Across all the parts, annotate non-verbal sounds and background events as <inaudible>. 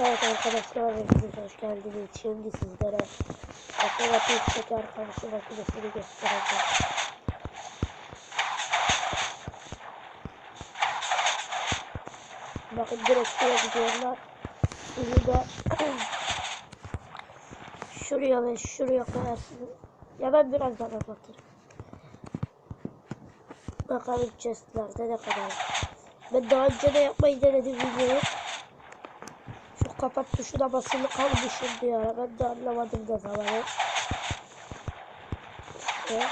Evet arkadaşlar hepiniz hoş geldiniz. Şimdi sizlere matematik şeker karşı makinesini göstereceğim. Bakın direkt şuraya gidiyorlar. Bunu da <clears throat> şuraya ve şuraya koyarsınız. Ya ben birazdan anlatırım. Bakalım chestlerde ne kadar. Ben daha önce de yapmayı denedim videoyu. Kapat tuşuna basılı kalmışım bir ara. Ben de anlamadım zaman. İşte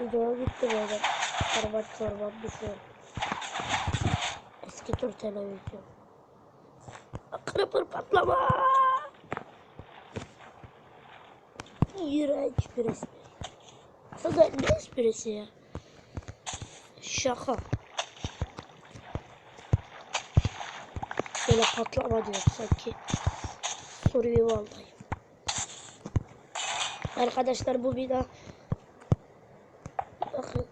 video gitti böyle. Format format düşüyor. Eski tür televizyon. Kırpır patlama. İğrenç bir espri. Aslında ne esprisi ya? Şaka. Böyle patlama diyor sanki. Vallahi. Arkadaşlar bu bina bakın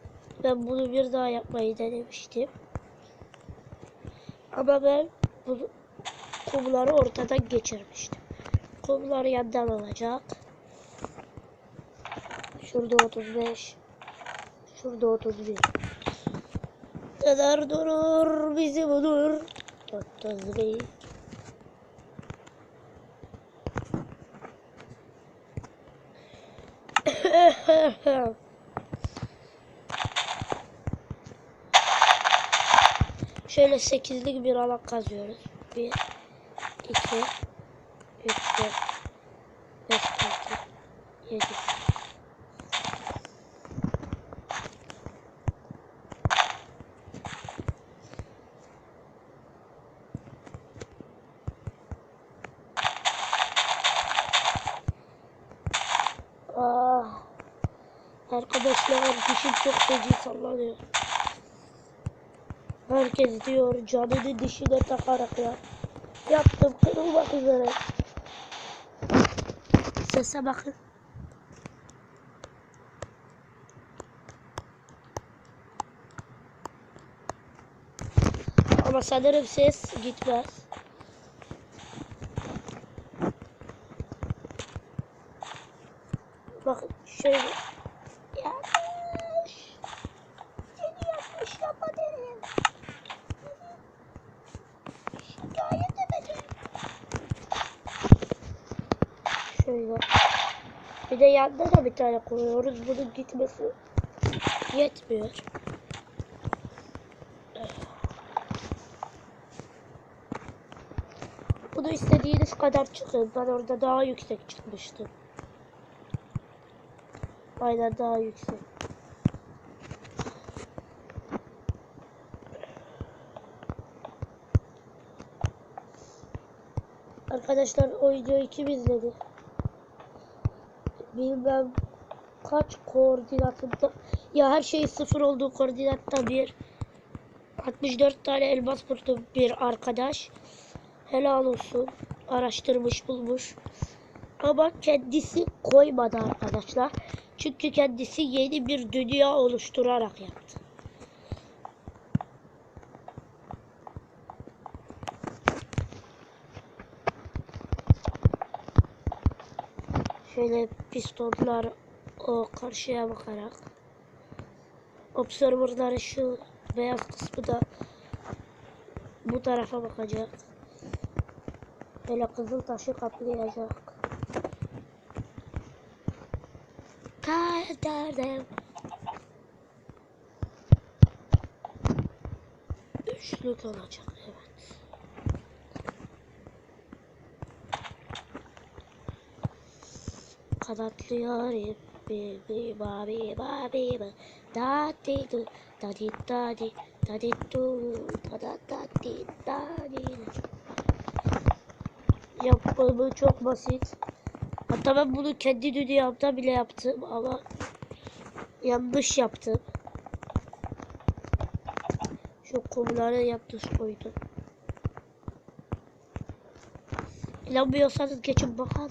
ben bunu bir daha yapmayı denemiştim. Ama ben bunu kumları ortadan geçirmiştim. Kumlar yandan olacak. Şurada 35. Şurada 31. Kadar durur bizi bulur. 31. <coughs> Şöyle sekizlik bir alan kazıyoruz. 1 2 3 4 Arkadaşlar dişim çok feci sallanıyor. Herkes diyor canını dişine takarak ya. Yaptım kırılmak üzere. Sese bakın. Ama sanırım ses gitmez. Bakın şöyle. Şöyle. Bir de yanında da bir tane koyuyoruz. Bunun gitmesi yetmiyor. Bunu istediğiniz kadar çıkın. Ben orada daha yüksek çıkmıştım. Aynen daha yüksek. Arkadaşlar o videoyu kim izledi? Bilmem kaç koordinatında ya her şey sıfır olduğu koordinatta bir 64 tane elmas buldu bir arkadaş. Helal olsun. Araştırmış bulmuş. Ama kendisi koymadı arkadaşlar. Çünkü kendisi yeni bir dünya oluşturarak yaptı. Şöyle pistonlar o karşıya bakarak observerların şu beyaz kısmı da bu tarafa bakacak. Böyle kızıl taşı kaplayacak. Kaderdim. Üçlük olacak evet. Kanatlı yarim Bibi babi babi ba Da di du Da di da di Da di du Da da da di da di Yapımı çok basit. Hatta ben bunu kendi dünyamda bile yaptım ama yanlış yaptım. Şu kumları yanlış koydum. İnanmıyorsanız geçin bakın.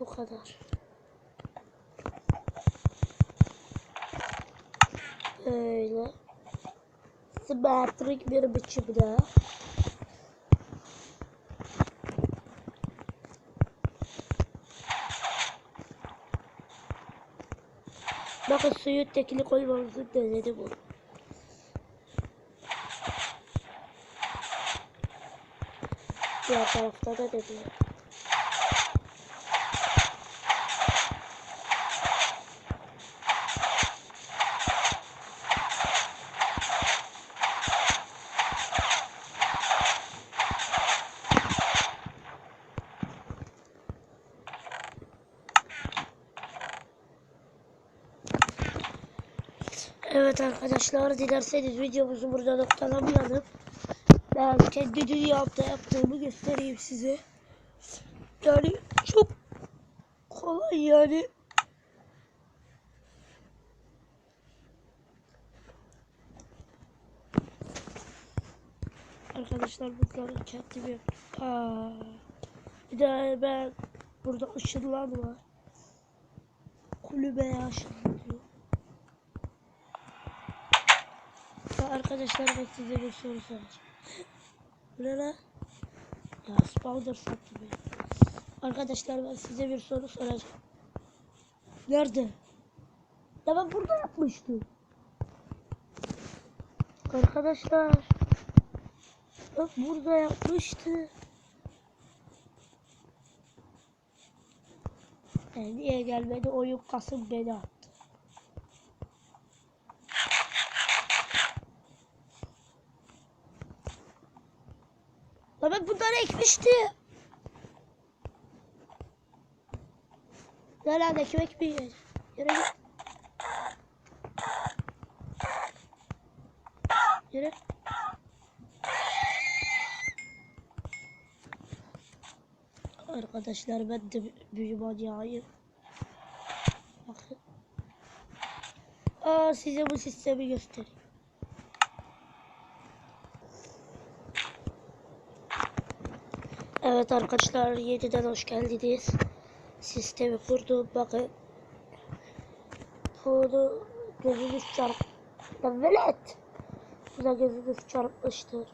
bu kadar. Böyle. Simetrik bir biçimde. Bakın suyu tekili koymamızı denedim onu. Diğer tarafta da dedi. Arkadaşlar dilerseniz videomuzu burada noktalamayalım. Ben kendi dünyamda yaptığımı göstereyim size. Yani çok kolay yani. Arkadaşlar bunları kendim yaptım. Bir de ben burada ışınlan var. Kulübeye ışınlanıyor. Ya arkadaşlar ben size bir soru soracağım. Bu? Ya spawner sattı beni. Arkadaşlar ben size bir soru soracağım. Nerede? Ya ben burada yapmıştım. Arkadaşlar. Bak burada yapmıştı. Yani niye gelmedi oyun kasım beni attı. La ben bunları ekmiştim. Ne lan ekmek mi yiyeceğim? Yürü git. Yürü. Arkadaşlar ben de büyü manyağıyım. Bakın. Aa size bu sistemi göstereyim. Evet arkadaşlar yeniden hoş geldiniz. Sistemi kurdum bakın. Bunu gözünüz çarp... Lan velet! Buna gözünüz çarpmıştır.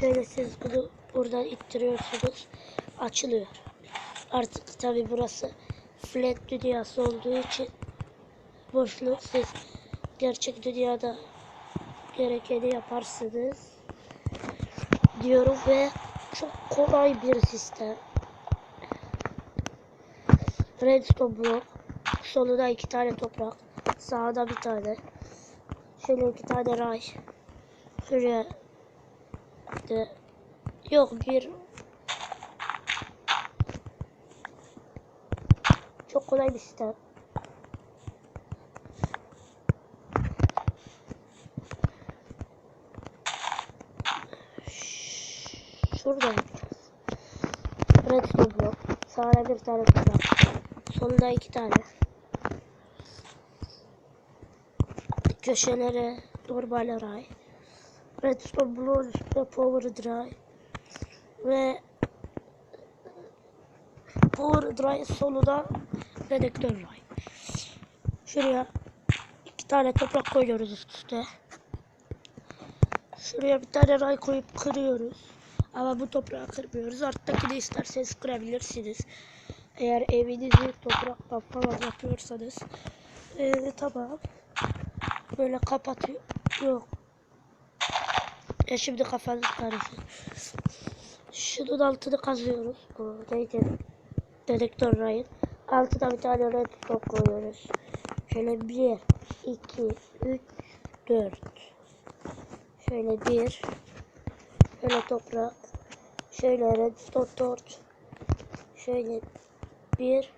Şöyle siz bunu buradan ittiriyorsunuz. Açılıyor. Artık tabi burası flat dünyası olduğu için boşluk siz gerçek dünyada gerekeni yaparsınız diyorum ve çok kolay bir sistem. Redstone blok. Solunda iki tane toprak. Sağda bir tane. Şöyle iki tane ray. Şuraya de yok bir çok kolay bir sistem. Şurada yapacağız. Redstone blok. Sağda bir tane toprak. Solunda iki tane. Köşelere normal ray. Redstone bloğun üstüne power drive. Ve power drive soluna dedektör ray. Şuraya iki tane toprak koyuyoruz üst üste. Şuraya bir tane ray koyup kırıyoruz. Ama bu toprağı kırmıyoruz. Alttakini isterseniz kırabilirsiniz. Eğer evinizi topraktan falan yapıyorsanız. Ee, tamam. Böyle kapatıyor. Yok. Ya şimdi kafanız karışır. Şunun altını kazıyoruz. Bu neydi? Dedektör rayın. Altına bir tane redstone koyuyoruz. Şöyle bir, iki, üç, dört. Şöyle bir. Şöyle toprak. Şöyle redstone dört. Şöyle bir.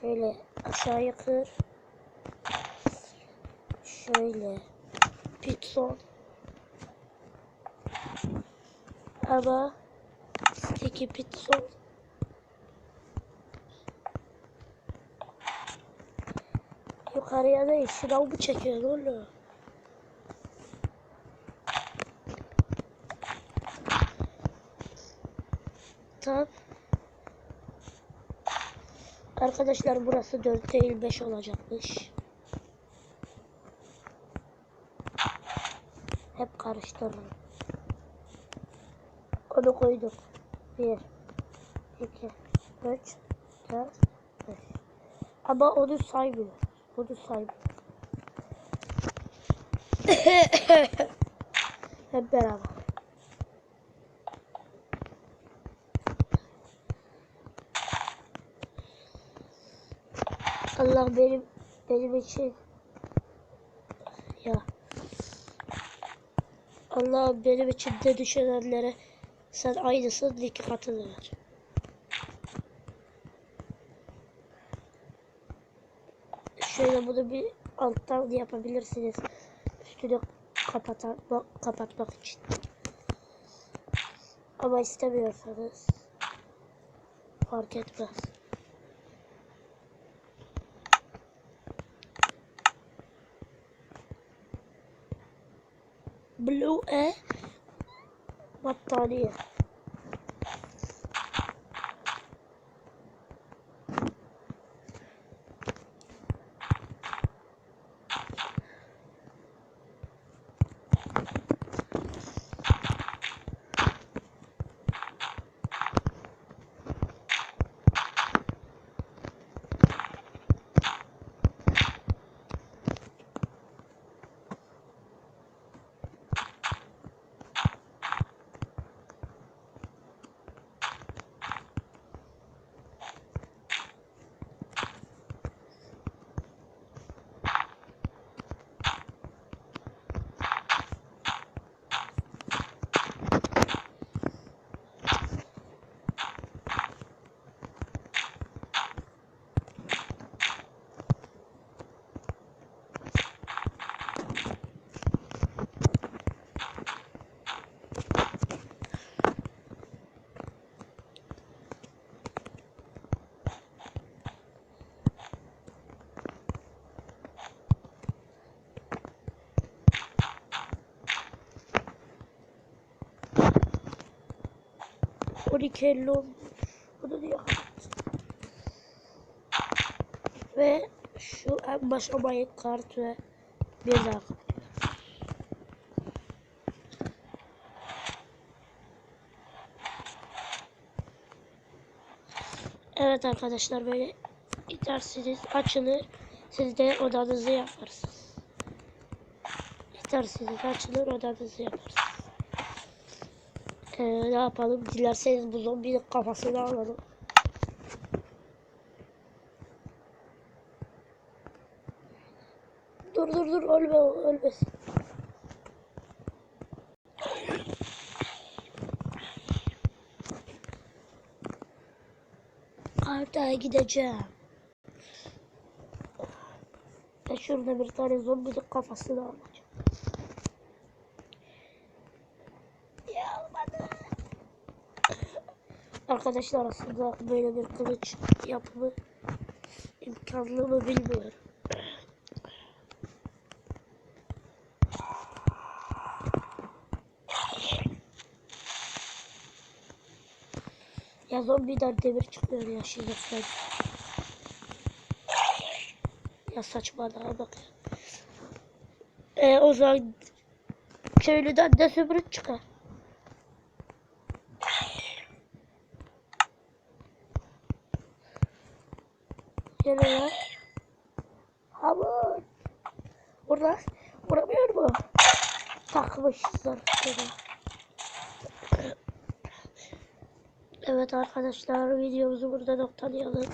Şöyle aşağıya kır. Şöyle pitson. Ama sticky pitson. Yukarıya da şınav mı çekiyor oğlum? Tamam. Arkadaşlar burası 4 değil 5 olacakmış. Hep karıştırdım. Onu koyduk. 1 2 3 4 5 Ama onu saymıyor. Onu saymıyor. <coughs> Hep beraber. Allah benim benim için ya Allah benim için de düşünenlere sen aynısın iki katını ver. Şöyle bunu bir alttan yapabilirsiniz. Üstünü kapatan, kapatmak için. Ama istemiyorsanız fark etmez. بلو بالرؤى والطريق. 12 50 Bunu diyor. Ve şu en başa bayık kart ve bir daha Evet arkadaşlar böyle itersiniz açılır. Siz de odanızı yaparsınız. İsterseniz açılır odanızı yaparsınız. Ee, ne yapalım? Dilerseniz bu zombinin kafasını alalım. Dur dur dur ölme ölmesin. Arda gideceğim. Ben şurada bir tane zombinin kafasını alacağım. Ya olmadı. Arkadaşlar aslında böyle bir kılıç yapımı imkanlı mı bilmiyorum. Ya zombiden demir çıkıyor ya şimdi sen. Ya saçmalama bak ya. E, o zaman köylüden de zümrüt çıkar. Ya. Hamur. Burada vuramıyor mu? Seni. Evet arkadaşlar videomuzu burada noktalayalım.